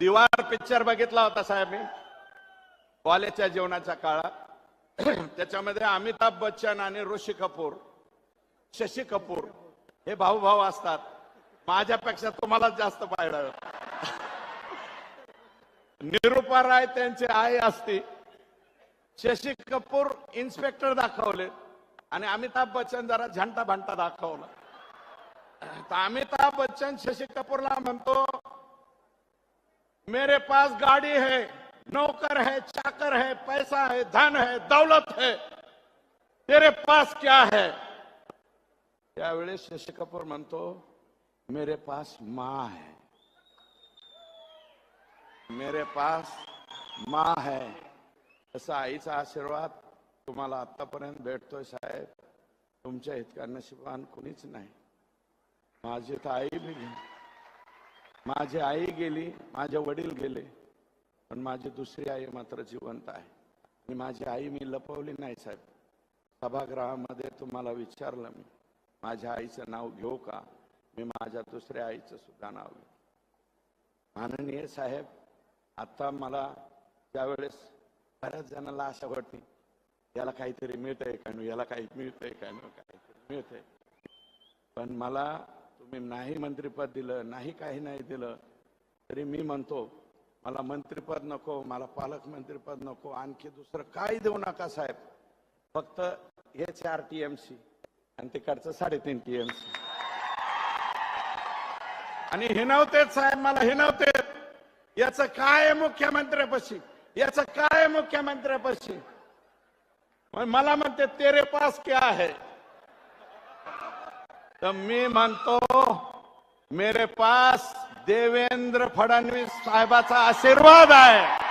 दिवार picture बघितला होता साहेब मी. कॉलेजच्या जीवनाच्या काळात. त्याच्यामध्ये अमिताभ बच्चन आणि ऋषी कपूर शशी कपूर हे भाऊ भाऊ असतात. माझ्यापेक्षा तुम्हालाच जास्त पाहिलं. निरुपा राय त्यांची आई असती. शशी कपूर इन्स्पेक्टर दाखवले आणि अमिताभ बच्चन जरा झंटा भांटा दाखवला. अमिताभ बच्चन शशी कपूरला म्हणतो मेरे पास गाड़ी है नौकर है चाकर है पैसा है धन है दौलत है तेरे पास क्या है? त्यावेळेस शशी कपूर म्हणतो मेरे पास माँ है मेरे पास माँ है. असा आईचा आशीर्वाद तुम्हाला आतापर्यंत भेटतोय साहेब. तुमच्या इतका नशिबान कुणीच नाही. माझी तर आई बी गेली. माझी आई गेली माझे वडील गेले पण माझी दुसरी आई मात्र जिवंत आहे. आणि माझी आई मी लपवली नाही साहेब. सभागृहामध्ये तुम्हाला विचारलं मी माझ्या आईचं नाव घेऊ का? मी माझ्या दुसऱ्या आईचं सुद्धा नाव घेऊ माननीय साहेब आता मला त्यावेळेस बऱ्याच जणांना आशा वाटते याला काहीतरी मिळतंय का नाही? याला काही मिळतंय का नाही? काहीतरी मिळतंय. पण मला तुम्ही नाही मंत्रीपद दिलं नाही काही नाही दिलं तरी मी म्हणतो मला मंत्रीपद नको मला पालकमंत्रीपद नको आणखी दुसरं काही देऊ नका साहेब. फक्त हे चार टीएमसी आणि तिकडचं साडेतीन टी एम सी. आणि हिनवतेच साहेब मला हिनवतेत याचं काय मुख्यमंत्र्यापाशी? याचं काय मुख्यमंत्र्यापाशी? मग मला म्हणते तेरे पास क्या है? तर मी म्हणतो मेरे पास देवेंद्र फडणवीस साहेबाचा आशीर्वाद आहे.